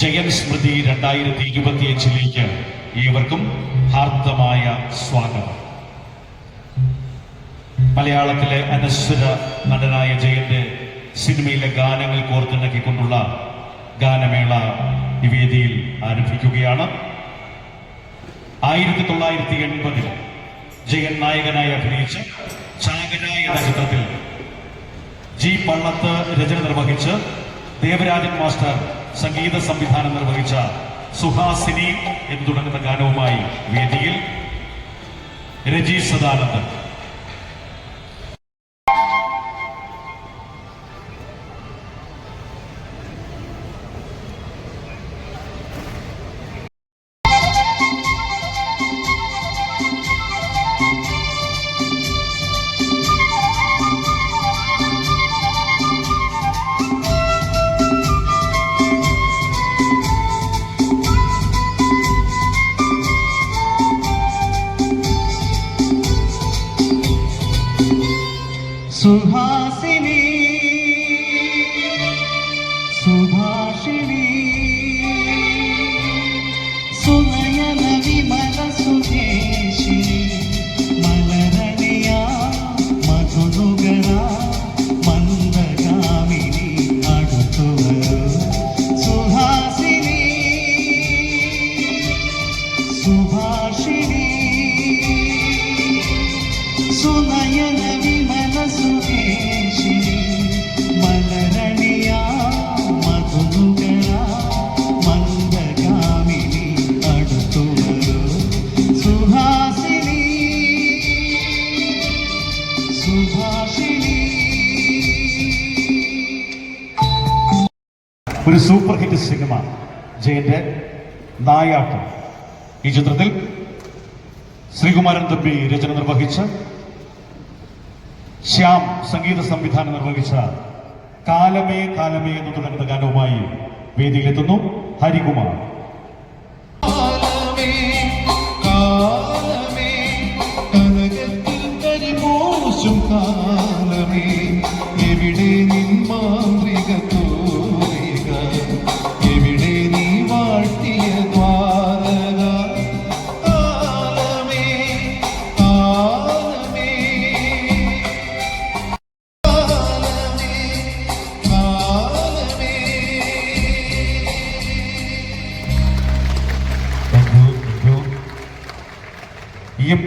ജയൻ സ്മൃതി രണ്ടായിരത്തി ഇരുപത്തിയഞ്ചിലേക്ക് ഏവർക്കും ഹാർദമായ സ്വാഗതം. മലയാളത്തിലെ അനശ്വര നടനായ ജയന്റെ സിനിമയിലെ ഗാനങ്ങൾ കോർത്തിണക്കിക്കൊണ്ടുള്ള ഗാനമേള നിവേദിയിൽ വേദിയിൽ ആരംഭിക്കുകയാണ്. ആയിരത്തി തൊള്ളായിരത്തി എൺപതിൽ ജയൻ നായകനായി അഭിനയിച്ച ചാകര എന്ന ചിത്രത്തിൽ ജി പള്ളത്ത് രചന നിർവഹിച്ച് ദേവരാജൻ മാസ്റ്റർ സംഗീത സംവിധാനം നിർവഹിച്ച സുഹാസിനി എന്ന് തുടങ്ങുന്ന ഗാനവുമായി വേദിയിൽ രജീഷ് സദാനന്ദൻ. സുഹാസിനി ഒരു സൂപ്പർ ഹിറ്റ് സിനിമ ജയന്റെ നായാട്ടം. ഈ ചിത്രത്തിൽ ശ്രീകുമാരൻ തമ്പി രചന നിർവഹിച്ച ശ്യാം സംഗീത സംവിധാനം നിർവഹിച്ച കാലമേ കാലമേ എന്ന് തുടങ്ങുന്ന ഗാനവുമായി വേദിയിലെത്തുന്നു ഹരികുമാർ. കാലമേ എവിടെ നിൻ മാന്ത്രിക തൂലിക? എവിടെ നീ വാട്ടിയ ദ്വാരക? കാലമേ കാലമേ കാലമേ കാലമേ. ഇ എം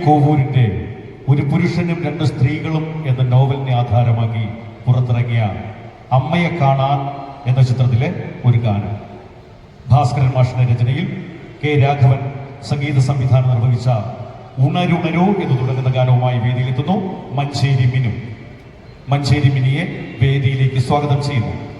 ഒരു പുരുഷനും രണ്ട് സ്ത്രീകളും എന്ന നോവലിനെ ആധാരമാക്കി പുറത്തിറങ്ങിയ അമ്മയെ കാണാൻ എന്ന ചിത്രത്തിലെ ഒരു ഗാനം. ഭാസ്കരൻ മാഷിന്റെ രചനയിൽ കെ രാഘവൻ സംഗീത സംവിധാനം നിർവഹിച്ച ഉണരുണരോ എന്ന് തുടങ്ങുന്ന ഗാനവുമായി വേദിയിലെത്തുന്നു മഞ്ചേരി മിനു. മഞ്ചേരി മിനിയെ വേദിയിലേക്ക് സ്വാഗതം ചെയ്യുന്നു.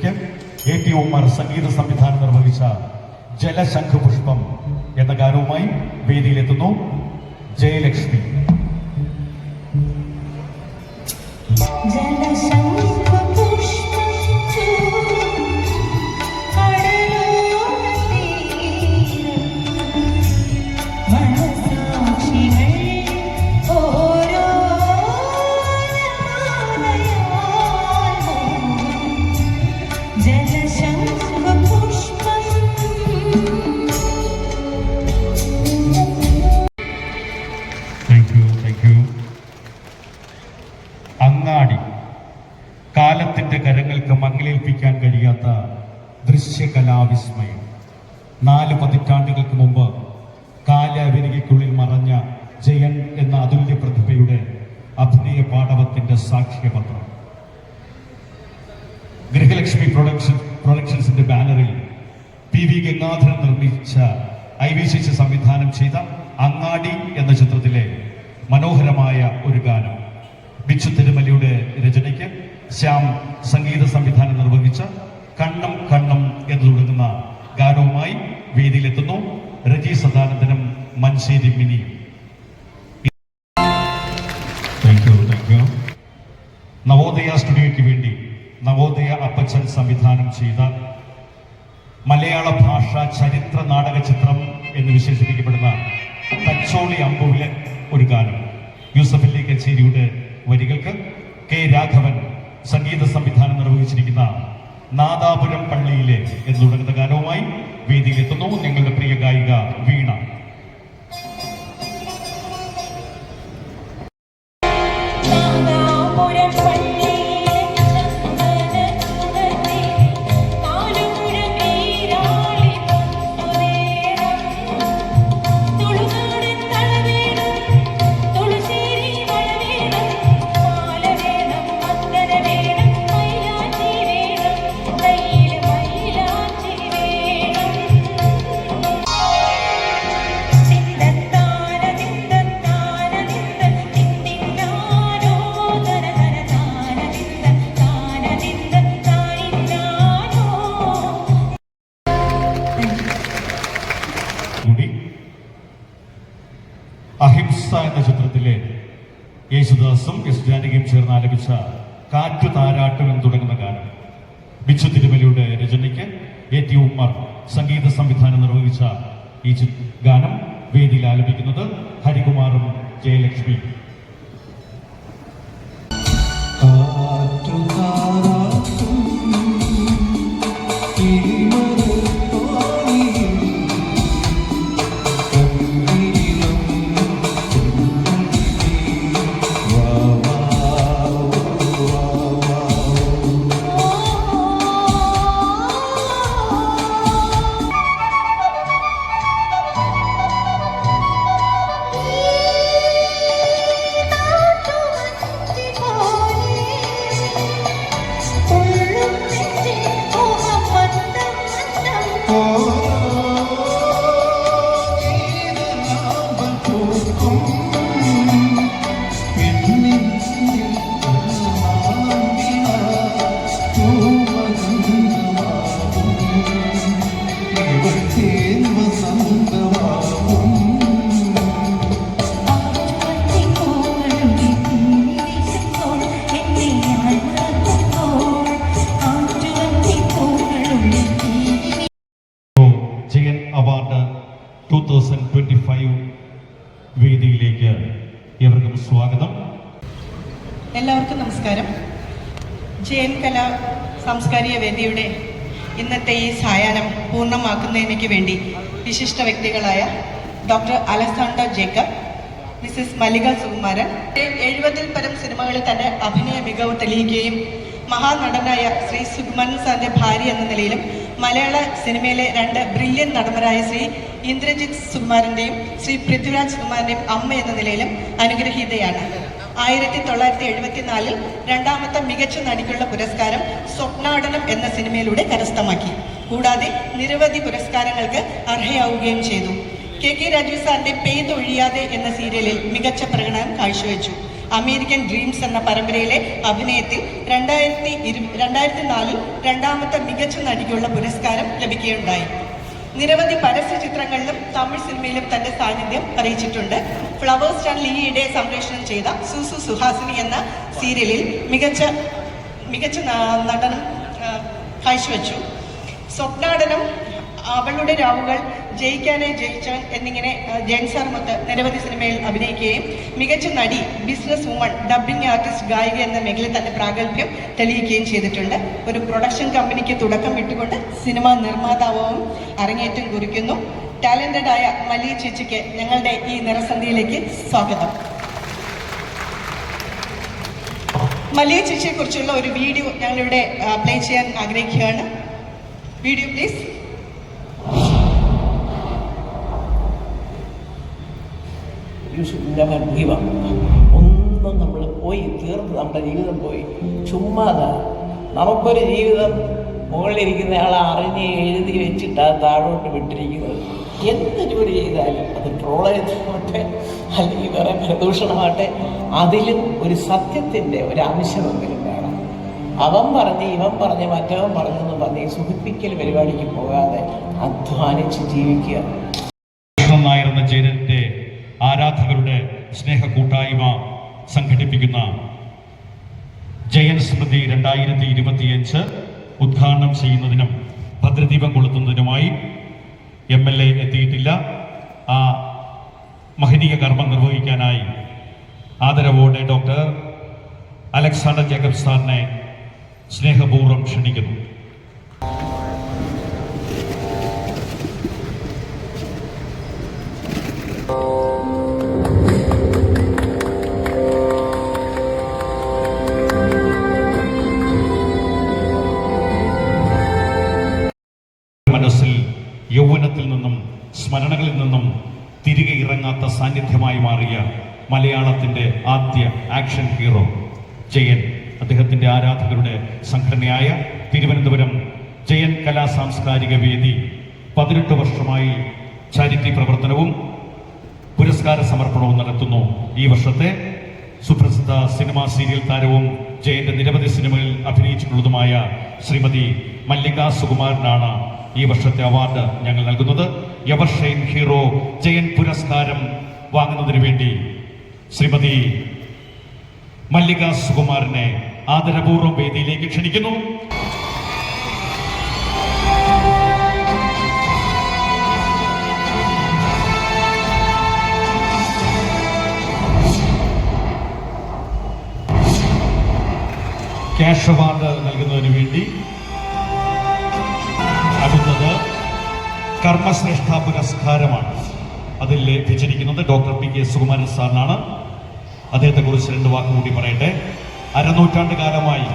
രചനയ്ക്ക് എ ടി ഉമ്മർ സംഗീത സംവിധാനം നിർവഹിച്ച ജലശംഖ് പുഷ്പം എന്ന ഗാനവുമായി വേദിയിലെത്തുന്നു ജയലക്ഷ്മി. പതിറ്റാണ്ടുകൾക്ക് മുമ്പ് കാലവരികയ്ക്കുള്ളിൽ മറഞ്ഞ ജയൻ എന്ന അതുല്യ പ്രതിഭയുടെ അഭിനയ പാടവത്തിന്റെ സാക്ഷ്യപത്രം ഗൃഹലക്ഷ്മി പ്രൊഡക്ഷൻ പ്രൊഡക്ഷൻസിന്റെ ബാനറിൽ പി വി ഗംഗാധരൻ നിർമ്മിച്ച ഐ വി ശേഷി സംവിധാനം ചെയ്ത അങ്ങാടി എന്ന ചിത്രത്തിലെ മനോഹരമായ ഒരു ഗാനം. ബിച്ചു തിരുമലയുടെ രചനയ്ക്ക് ശ്യാം സംഗീത സംവിധാനം നിർവഹിച്ച കണ്ണം കണ്ണം എന്ന് തുടങ്ങുന്ന ഗാനവുമായി വേദിയിലെത്തുന്നു. രജി സദാനന്ദനും മൻസീരി മിനിയും നവോദയ സ്റ്റുഡിയോയ്ക്ക് വേണ്ടി നവോദയ അപ്പച്ചൻ സംവിധാനം ചെയ്ത മലയാള ഭാഷ ചരിത്ര നാടക ചിത്രം എന്ന് വിശേഷിപ്പിക്കപ്പെടുന്ന തച്ചോളി അമ്പുവിലെ ഒരു ഗാനം. യൂസഫലി കച്ചേരിയുടെ വരികൾക്ക് കെ രാഘവൻ സംഗീത സംവിധാനം നിർവഹിച്ചിരിക്കുന്ന നാദാപുരം പള്ളിയിലെ എന്ന് തുടങ്ങുന്ന ഗാനവുമായി വേദിയിലെത്തുന്നു. ഞങ്ങളുടെ പ്രിയ ഗായിക വീണ. യേശുദാസും എസ് ജാനകിയും ചേർന്ന് ആലപിച്ച കാറ്റു താരാട്ടം എന്ന് തുടങ്ങുന്ന ഗാനം. ബിച്ചു തിരുമലയുടെ രചനയ്ക്ക് എ ടി ഉമ്മർ സംഗീത സംവിധാനം നിർവഹിച്ച ഈ ഗാനം വേദിയിൽ ആലപിക്കുന്നത് ഹരികുമാറും ജയലക്ഷ്മിയും സാംസ്കാരിക വേദിയുടെ ഇന്നത്തെ ഈ സായാഹ്നം പൂർണമാക്കുന്നതിനു വേണ്ടി വിശിഷ്ട വ്യക്തികളായ ഡോക്ടർ അലസാണ്ടോ ജേക്കബ് മിസസ് മല്ലിക സുകുമാരൻ എഴുപതിൽ പരം സിനിമകളിൽ തന്നെ അഭിനയ മികവ് തെളിയിക്കുകയും മഹാനടനായ ശ്രീ സുകുമാരൻ സാറിന്റെ ഭാര്യ എന്ന നിലയിലും മലയാള സിനിമയിലെ രണ്ട് ബ്രില്യൻ നടന്മാരായ ശ്രീ ഇന്ദ്രജിത് സുകുമാരന്റെയും ശ്രീ പൃഥ്വിരാജ് സുകുമാരന്റെയും അമ്മ എന്ന നിലയിലും അനുഗ്രഹീതയാണ്. ആയിരത്തി തൊള്ളായിരത്തി എഴുപത്തിനാലിൽ രണ്ടാമത്തെ മികച്ച നടിക്കുള്ള പുരസ്കാരം സ്വപ്നാടനം എന്ന സിനിമയിലൂടെ കരസ്ഥമാക്കി. കൂടാതെ നിരവധി പുരസ്കാരങ്ങൾക്ക് അർഹയാവുകയും ചെയ്തു. കെ കെ രാജീവ് സാറിന്റെ പെയ്തൊഴിയാതെ എന്ന സീരിയലിൽ മികച്ച പ്രകടനം കാഴ്ചവെച്ചു. അമേരിക്കൻ ഡ്രീംസ് എന്ന പരമ്പരയിലെ അഭിനയത്തിൽ രണ്ടായിരത്തി ഇരു രണ്ടായിരത്തി നാലിൽ രണ്ടാമത്തെ മികച്ച നടിക്കുള്ള പുരസ്കാരം ലഭിക്കുകയുണ്ടായി. നിരവധി പരസ്യ ചിത്രങ്ങളിലും തമിഴ് സിനിമയിലും തന്റെ സാന്നിധ്യം അറിയിച്ചിട്ടുണ്ട്. ഫ്ലവേഴ്സ് ചാനൽ ഈയിടെ സംപ്രേഷണം ചെയ്ത സുസു സുഹാസിനി എന്ന സീരിയലിൽ മികച്ച മികച്ച നടനം കാഴ്ചവെച്ചു. സ്വപ്നാടനം അവളുടെ രാവുകൾ ജയിക്കാനേ ജയിച്ചവൻ എന്നിങ്ങനെ ജെൻസാർ മൊത്ത് നിരവധി സിനിമയിൽ അഭിനയിക്കുകയും മികച്ച നടി ബിസിനസ് വുമൺ ഡബ്ബിംഗ് ആർട്ടിസ്റ്റ് ഗായിക എന്ന മേഖലയിൽ തന്റെ പ്രാഗൽഭ്യം തെളിയിക്കുകയും ചെയ്തിട്ടുണ്ട്. ഒരു പ്രൊഡക്ഷൻ കമ്പനിക്ക് തുടക്കം വിട്ടുകൊണ്ട് സിനിമാ നിർമ്മാതാവും അരങ്ങേറ്റം കുറിക്കുന്നു. ടാലന്റഡ് ആയ മലി ചേച്ചിക്ക് ഞങ്ങളുടെ ഈ നിറസന്ധിയിലേക്ക് സ്വാഗതം. മലിയ ചേച്ചിയെ കുറിച്ചുള്ള ഒരു വീഡിയോ ഞങ്ങളിവിടെ പ്ലേ ചെയ്യാൻ ആഗ്രഹിക്കുകയാണ്. Video please You should never give up ഒന്നും നമ്മൾ പോയി തീർന്ന് നമ്മുടെ ജീവിതം പോയി. ചുമ്മാതാ. നമുക്കൊരു ജീവിതം മുകളിലിരിക്കുന്ന ആളെ അറിഞ്ഞ് എഴുതി വെച്ചിട്ട് അത് താഴോട്ട് വിട്ടിരിക്കുന്നത്. എന്ത് ജോലി ചെയ്താലും അത് ട്രോളാകട്ടെ അല്ലെങ്കിൽ വേറെ പ്രദൂഷണമാകട്ടെ അതിലും ഒരു സത്യത്തിന്റെ ഒരു അംശമെങ്കിലും വേണം. അവൻ പറഞ്ഞ് ഇവൻ പറഞ്ഞ് മറ്റവൻ പറഞ്ഞെന്ന് പറഞ്ഞ് സുഖിപ്പിക്കൽ പരിപാടിക്ക് പോകാതെ അധ്വാനിച്ച് ജീവിക്കുക. എന്ന ജയന്റെ ആരാധകരുടെ സ്നേഹ കൂട്ടായ്മ സംഘടിപ്പിക്കുന്ന ജയൻ സ്മൃതി രണ്ടായിരത്തി ഇരുപത്തിയഞ്ച് ഉദ്ഘാടനം ചെയ്യുന്നതിനും ഭദ്രദീപം കൊളുത്തുന്നതിനുമായി എം എൽ എ എത്തിയിട്ടില്ല. ആ മഹനീയ കർമ്മം നിർവഹിക്കാനായി ആദരവോടെ ഡോക്ടർ അലക്സാണ്ടർ ജേക്കബ് സാറിനെ സ്നേഹപൂർവം ക്ഷണിക്കുന്നു. മനസ്സിൽ യൗവനത്തിൽ നിന്നും സ്മരണകളിൽ നിന്നും തിരികെ ഇറങ്ങാത്ത സാന്നിധ്യമായി മാറിയ മലയാളത്തിന്റെ ആദ്യ ആക്ഷൻ ഹീറോ ജയൻ അദ്ദേഹത്തിന്റെ ആരാധകരുടെ സംഘടനയായ തിരുവനന്തപുരം ജയൻ കലാ സാംസ്കാരിക വേദി പതിനെട്ട് വർഷമായി ചാരിറ്റി പ്രവർത്തനവും പുരസ്കാര സമർപ്പണവും നടത്തുന്നു. ഈ വർഷത്തെ സുപ്രസിദ്ധ സിനിമാ സീരിയൽ താരവും ജയന്റെ നിരവധി സിനിമകളിൽ അഭിനയിച്ചിട്ടുള്ളതുമായ ശ്രീമതി മല്ലിക സുകുമാരനാണ് ഈ വർഷത്തെ അവാർഡ് ഞങ്ങൾ നൽകുന്നത്. എവർഷൈൻ ഹീറോ ജയൻ പുരസ്കാരം വാങ്ങുന്നതിന് വേണ്ടി ശ്രീമതി മല്ലിക സുകുമാരനെ ആദരപൂർവം വേദിയിലേക്ക് ക്ഷണിക്കുന്നു. ക്യാഷ് അവാർഡ് നൽകുന്നതിന് വേണ്ടി കർമ്മശ്രേഷ്ഠ പുരസ്കാരമാണ് അതിൽ ലഭിച്ചിരിക്കുന്നത് ഡോക്ടർ പി കെ സുകുമാരൻ സാറിനാണ്. അദ്ദേഹത്തെ കുറിച്ച് രണ്ട് വാക്ക് കൂടി പറയട്ടെ. അരനൂറ്റാണ്ട് കാലമായി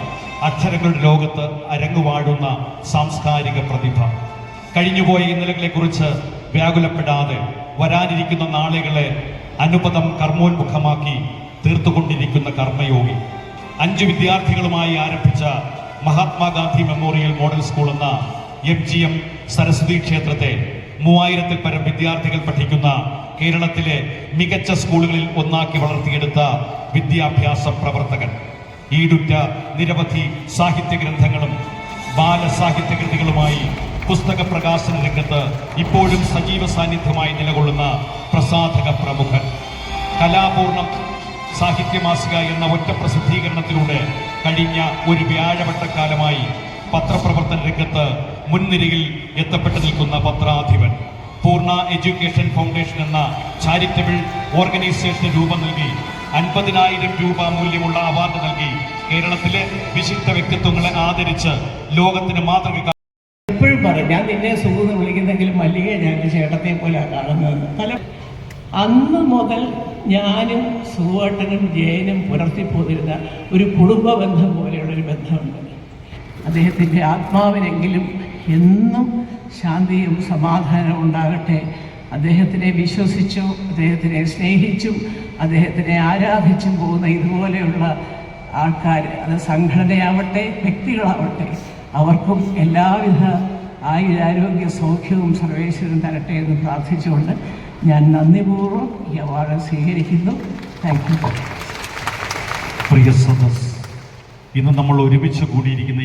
അക്ഷരങ്ങളുടെ ലോകത്ത് അരങ്ങുവാഴുന്ന സാംസ്കാരിക പ്രതിഭ. കഴിഞ്ഞുപോയ ഇന്നലകളെ കുറിച്ച് വ്യാകുലപ്പെടാതെ വരാനിരിക്കുന്ന നാളുകളെ അനുപദം കർമ്മോന്മുഖമാക്കി തീർത്തുകൊണ്ടിരിക്കുന്ന കർമ്മയോഗി. അഞ്ച് വിദ്യാർത്ഥികളുമായി ആരംഭിച്ച മഹാത്മാഗാന്ധി മെമ്മോറിയൽ മോഡൽ സ്കൂൾ എന്ന എം ജി എം സരസ്വതി ക്ഷേത്രത്തെ മൂവായിരത്തിൽ പരം വിദ്യാർത്ഥികൾ പഠിക്കുന്ന കേരളത്തിലെ മികച്ച സ്കൂളുകളിൽ ഒന്നാക്കി വളർത്തിയെടുത്ത വിദ്യാഭ്യാസ പ്രവർത്തകൻ. ഈടുറ്റ നിരവധി സാഹിത്യ ഗ്രന്ഥങ്ങളും ബാലസാഹിത്യ കൃതികളുമായി പുസ്തക പ്രകാശന രംഗത്ത് ഇപ്പോഴും സജീവ സാന്നിധ്യമായി നിലകൊള്ളുന്ന പ്രസാധക പ്രമുഖൻ. കലാപൂർണം സാഹിത്യമാസിക എന്ന ഒറ്റ പ്രസിദ്ധീകരണത്തിലൂടെ കഴിഞ്ഞ ഒരു വ്യാഴവട്ടക്കാലമായി പത്രപ്രവർത്തന രംഗത്ത് മുൻനിരയിൽ എത്തപ്പെട്ടു നിൽക്കുന്ന പത്രാധിപൻ പൂർണ എഡ്യൂക്കേഷൻ ഫൗണ്ടേഷൻ എന്ന ചാരിറ്റബിൾ ഓർഗനൈസേഷന് രൂപം നൽകി അൻപതിനായിരം രൂപ മൂല്യമുള്ള അവാർഡ് നൽകി കേരളത്തിലെ വിശിഷ്ട വ്യക്തിത്വങ്ങളെ ആദരിച്ച് ലോകത്തിന് മാതൃക എപ്പോഴും പറയും ഞാൻ നിന്നെ സുഖം വിളിക്കുന്നെങ്കിലും മല്ലികയെ ഞാൻ ചേട്ടത്തെ പോലെ കാണുന്നത്. അന്ന് മുതൽ ഞാനും സുവേട്ടനും ജയനും പുലർത്തിപ്പോതിരുന്ന ഒരു കുടുംബ ബന്ധം പോലെയുള്ള ഒരു ബന്ധമുണ്ട്. അദ്ദേഹത്തിന്റെ ആത്മാവിനെങ്കിലും എന്നും ശാന്തിയും സമാധാനവും ഉണ്ടാകട്ടെ. അദ്ദേഹത്തിനെ വിശ്വസിച്ചും അദ്ദേഹത്തിനെ സ്നേഹിച്ചും അദ്ദേഹത്തിനെ ആരാധിച്ചും പോകുന്ന ഇതുപോലെയുള്ള ആൾക്കാർ അത് സംഘടനയാവട്ടെ വ്യക്തികളാവട്ടെ അവർക്കും എല്ലാവിധ ആയുരാരോഗ്യ സൗഖ്യവും സർവേശ്വരൻ തരട്ടെ എന്ന് പ്രാർത്ഥിച്ചുകൊണ്ട് ഞാൻ നന്ദിപൂർവം ഈ അവാർഡ് സ്വീകരിക്കുന്നു. താങ്ക് യു പ്രിയ സദസ് ഇന്ന് നമ്മൾ ഒരുമിച്ച് കൂടിയിരിക്കുന്ന